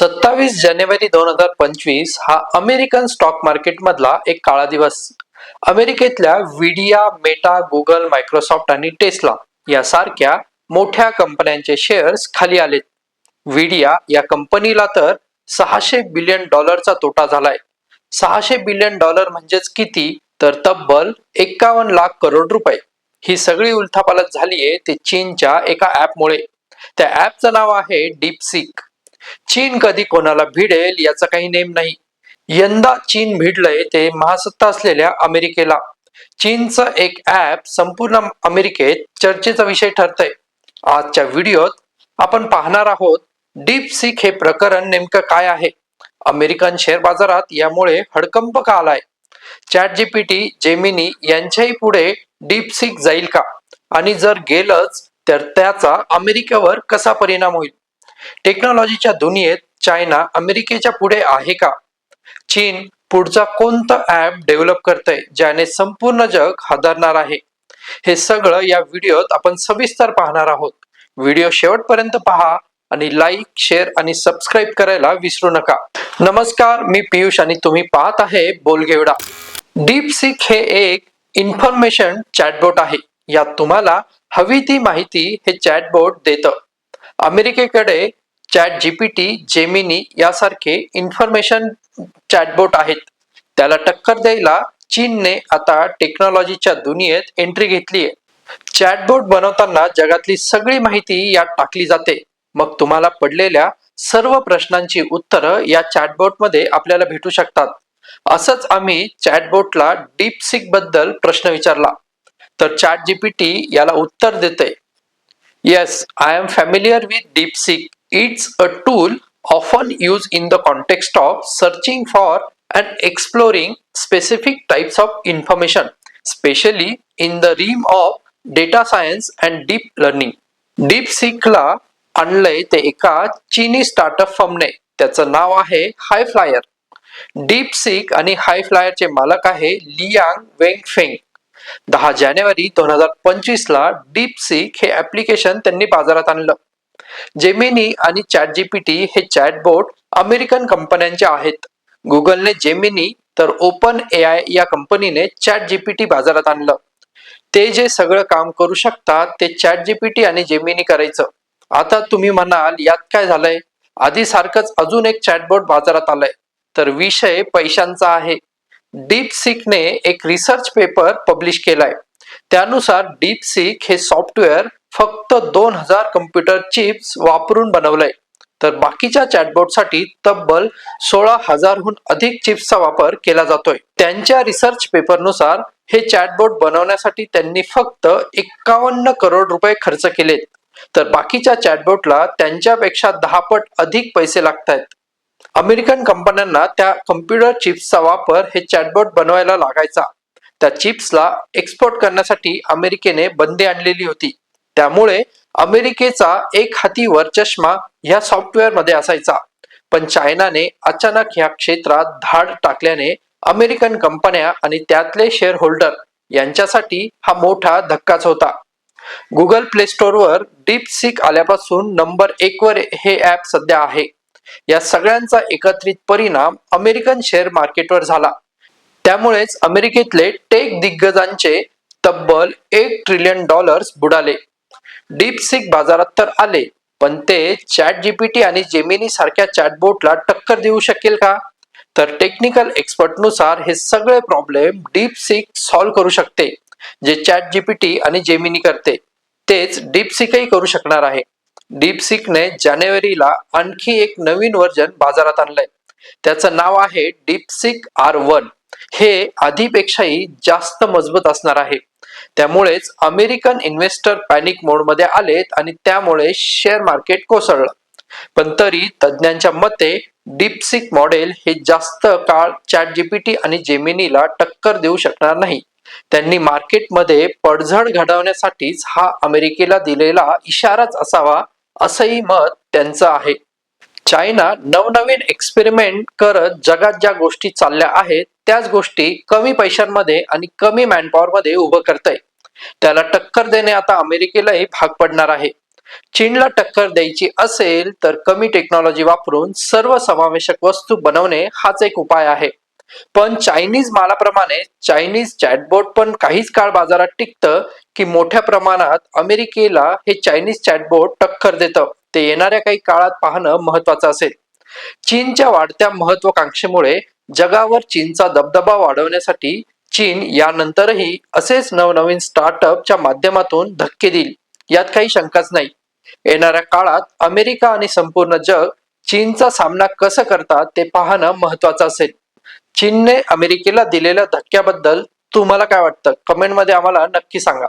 सत्तावीस जानेवारी दोन हजार पंचवीस हा अमेरिकन स्टॉक मार्केटमधला एक काळा दिवस. अमेरिकेतल्या विडिया मेटा गुगल मायक्रोसॉफ्ट आणि टेस्ला यासारख्या मोठ्या कंपन्यांचे शेअर्स खाली आलेत. विडिया या कंपनीला तर सहाशे बिलियन डॉलरचा तोटा झालाय. सहाशे बिलियन डॉलर म्हणजेच किती? तर तब्बल एक्कावन्न लाख करोड रुपये. ही सगळी उलथापालत झालीये ते चीनच्या एका ऍपमुळे त्या ऍपचं नाव आहे डीपसिक. चीन कधी कोणाला भिडेल याचा काही नेम नाही. यंदा चीन भिडलंय ते महासत्ता असलेल्या अमेरिकेला. चीनचं एक ऍप संपूर्ण अमेरिकेत चर्चेचा विषय ठरतंय. आजच्या व्हिडिओत आपण पाहणार आहोत डीप सिक हे प्रकरण नेमकं काय आहे? अमेरिकन शेअर बाजारात यामुळे हडकंप का आलाय? चॅट जीपीटी जेमिनी यांच्याही पुढे डीप सिक जाईल का? आणि जर गेलंच तर त्याचा अमेरिकेवर कसा परिणाम होईल? टेक्नॉलॉजीच्या दुनियेत चायना अमेरिकेच्या पुढे आहे का? चीन पुढचा कोणता ऍप डेव्हलप करतंय ज्याने संपूर्ण जग हादरणार आहे? हे सगळं या व्हिडिओत आपण सविस्तर पाहणार आहोत. व्हिडिओ शेवटपर्यंत पहा आणि लाईक शेअर आणि सबस्क्राईब करायला विसरू नका. नमस्कार मी पियुष आणि तुम्ही पाहत आहे बोलगेवडा. डीप सिक हे एक इन्फॉर्मेशन चॅटबोट आहे. यात तुम्हाला हवी ती माहिती हे चॅटबोट देतं. अमेरिकेकडे चॅट जीपीटी जेमिनी यासारखे इन्फॉर्मेशन चॅटबोट आहेत. त्याला टक्कर द्यायला चीनने आता टेक्नॉलॉजीच्या दुनियेत एंट्री घेतली आहे चॅटबोट बनवताना जगातली सगळी माहिती यात टाकली जाते. मग तुम्हाला पडलेल्या सर्व प्रश्नांची उत्तरं या चॅटबोटमध्ये आपल्याला भेटू शकतात. असंच आम्ही चॅटबोटला डीप सिकबद्दल प्रश्न विचारला. तर चॅट जीपीटी याला उत्तर देते Yes, I am familiar with DeepSeek. It's a tool often used in the context of searching for and exploring specific types of information, especially in the realm of data science and deep learning. DeepSeekला आणलंय ते एका चीनी startup फर्मने त्याचं नाव आहे हाय flyer डीपसिक आणि हाय फ्लायरचे मालक आहे Liang वेंग फेंग दहा जानेवारी दोन हजार पंचवीस ला डीपसिक हे ऍप्लिकेशन त्यांनी बाजारात आणलं. जेमिनी आणि चॅट जीपीटी हे चॅटबोट अमेरिकन कंपन्यांचे आहेत. गुगलने जेमिनी तर ओपन ए आय या कंपनीने चॅट जीपीटी बाजारात आणलं. ते जे सगळं काम करू शकतात ते चॅट जीपीटी आणि जेमिनी करायचं. आता तुम्ही म्हणाल यात काय झालंय? आधी सारखंच अजून एक चॅटबोट बाजारात आलंय. तर विषय पैशांचा आहे. डीप सिकने एक रिसर्च पेपर पब्लिश केलाय. त्यानुसार डीप सिक हे सॉफ्टवेअर फक्त दोन हजार कम्प्युटर चिप्स वापरून बनवलंय. तर बाकीच्या चॅटबोटसाठी तब्बल सोळा हजारहून अधिक चिप्सचा वापर केला जातोय. त्यांच्या रिसर्च पेपरनुसार हे चॅटबोट बनवण्यासाठी त्यांनी फक्त एक्कावन्न करोड रुपये खर्च केलेत. तर बाकीच्या चॅटबोटला त्यांच्यापेक्षा दहा पट अधिक पैसे लागत आहेत अमेरिकन कंपन्यांना त्या कम्प्युटर चिप्सचा वापर हे चॅटबॉट बनवायला लागायचा. त्या चिप्सला एक्सपोर्ट करण्यासाठी अमेरिकेने बंदी आणलेली होती. त्यामुळे अमेरिकेचा एक हातीवर चष्मा ह्या सॉफ्टवेअरमध्ये असायचा. पण चायनाने अचानक ह्या क्षेत्रात धाड टाकल्याने अमेरिकन कंपन्या आणि त्यातले शेअर होल्डर यांच्यासाठी हा मोठा धक्काच होता. गुगल प्ले स्टोअरवर डीप सिक आल्यापासून नंबर एक वर हे ऍप सध्या आहे. या सगळ्यांचा एकत्रित परिणाम अमेरिकन शेअर मार्केटवर झाला. त्यामुळेच अमेरिकेतले टेक दिग्गजांचे तब्बल एक ट्रिलियन डॉलर्स बुडाले. डीप सिक बाजारात तर आले पण ते चॅट जीपीटी आणि जेमिनी सारख्या चॅटबोटला टक्कर देऊ शकेल का? तर टेक्निकल एक्सपर्टनुसार हे सगळे प्रॉब्लेम डीप सिक सॉल्व्ह करू शकते जे चॅट जीपीटी आणि जेमिनी करते. तेच डीप सिकही करू शकणार आहे. डीपसिकने जानेवारीला आणखी एक नवीन व्हर्जन बाजारात आणलंय. त्याचं नाव आहे डीपसिक आर वन. हे आधीपेक्षाही जास्त मजबूत असणार आहे. त्यामुळेच अमेरिकन इन्व्हेस्टर पॅनिक मोडमध्ये आलेत आणि त्यामुळे शेअर मार्केट कोसळलं. पण तरी तज्ज्ञांच्या मते डीपसिक मॉडेल हे जास्त काळ चॅट जीपीटी आणि जेमिनीला टक्कर देऊ शकणार नाही. त्यांनी मार्केटमध्ये पडझड घडवण्यासाठीच हा अमेरिकेला दिलेला इशाराच असावा असंही मत त्यांचं आहे. चायना नवनवीन एक्सपेरिमेंट करत जगात ज्या गोष्टी चालल्या आहेत त्याच गोष्टी कमी पैशांमध्ये आणि कमी मॅनपॉवर मध्ये उभं करतय. त्याला टक्कर देणे आता अमेरिकेलाही भाग पडणार आहे. चीनला टक्कर द्यायची असेल तर कमी टेक्नॉलॉजी वापरून सर्व समावेशक वस्तू बनवणे हाच एक उपाय आहे. पण चायनीज मालाप्रमाणे चायनीज चॅटबोट पण काहीच काळ बाजारात टिकतं की मोठ्या प्रमाणात अमेरिकेला हे चायनीज चॅटबोट टक्कर देतं. ते येणाऱ्या काही काळात पाहणं महत्वाचं असेल. चीनच्या वाढत्या महत्वाकांक्षेमुळे जगावर चीनचा दबदबा वाढवण्यासाठी चीन यानंतरही असेच नवनवीन स्टार्टअपच्या माध्यमातून धक्के देईल. यात काही शंकाच नाही. येणाऱ्या काळात अमेरिका आणि संपूर्ण जग चीनचा सामना कसं करतात ते पाहणं महत्वाचं असेल. चीनने अमेरिकेला दिलेल्या धक्क्याबद्दल तुम्हाला काय वाटतं? कमेंटमध्ये आम्हाला नक्की सांगा.